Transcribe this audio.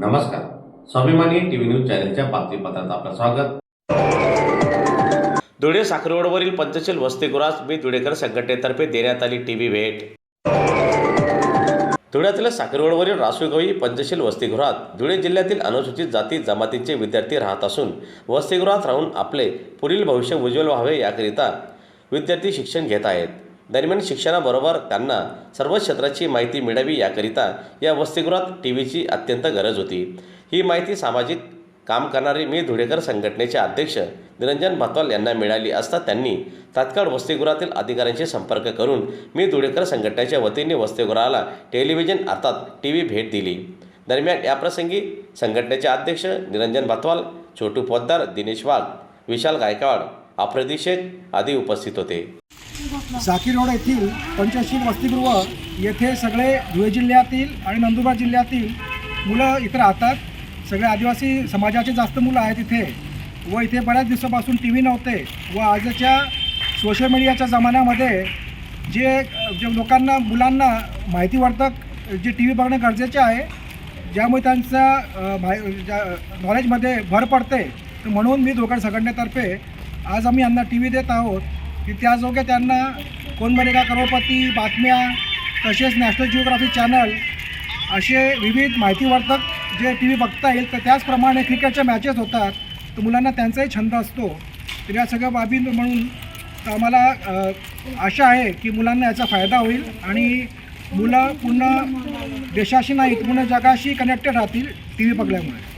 नमस्कार. स्वाभिमानी TV news चॅनलच्या बातमीपत्रात आपलं स्वागत. धुळे साखरवडवरील पंचशील वसतिगृहात मी धुळेकर संघटनेतर्फे देण्यात आली टीव्ही भेट. धुळ्यातील साखरवडवरील रासुगवी पंचशील वसतिगृहात धुळे जिल्ह्यातील अनुसूचित जाती जमातीचे विद्यार्थी राहत असून वसतिगृहात राहून आपले पुढील भविष्य उज्ज्वल व्हावे याकरिता विद्यार्थी शिक्षण घेत आहेत. दरम्यान शिक्षणाबरोबर त्यांना सर्व क्षेत्राची माहिती मिळावी याकरिता या वसतिगृहात टी व्हीची अत्यंत गरज होती. ही माहिती सामाजिक काम करणारे मी धुळेकर संघटनेचे अध्यक्ष निरंजन भातवाल यांना मिळाली असता त्यांनी तात्काळ वसतिगृहातील अधिकाऱ्यांशी संपर्क करून मी धुळेकर संघटनेच्या वतीने वसतिगृहाला टेलिव्हिजन अर्थात टी व्ही भेट दिली. दरम्यान याप्रसंगी संघटनेचे अध्यक्ष निरंजन भातवाल छोटू पोद्दार दिनेश वाघ विशाल गायकवाड आफ्रिदी शेख आदी उपस्थित होते. साकी रोड येथील पंचशील वसतिगृह येथे सगळे धुळे जिल्ह्यातील आणि नंदुरबार जिल्ह्यातील मुलं इथं राहतात. सगळे आदिवासी समाजाचे जास्त मुलं आहेत इथे व इथे बऱ्याच दिवसापासून टी व्ही नव्हते व आजच्या सोशल मीडियाच्या जमान्यामध्ये जे जे लोकांना मुलांना माहितीवर्धक जे टी व्ही बघणं गरजेचे आहे ज्यामुळे त्यांचा माहि ज्या- नॉलेजमध्ये भर पडते. म्हणून मी दोघां संघटनेतर्फे आज आम्ही यांना टी व्ही देत आहोत. की त्याजोगे त्यांना कोण बनेगा करोडपती बातम्या तसेच नॅशनल जिओग्राफी चॅनल असे विविध माहितीवर्धक जे टी व्ही बघता येईल तर त्याचप्रमाणे क्रिकेटच्या मॅचेस होतात. तर मुलांना त्यांचाही छंद असतो. तर या सगळ्या बाबी म्हणून तर आम्हाला आशा आहे की मुलांना याचा फायदा होईल आणि मुलं पूर्ण देशाशी नाही पूर्ण जगाशी कनेक्टेड राहतील टी व्ही बघल्यामुळे.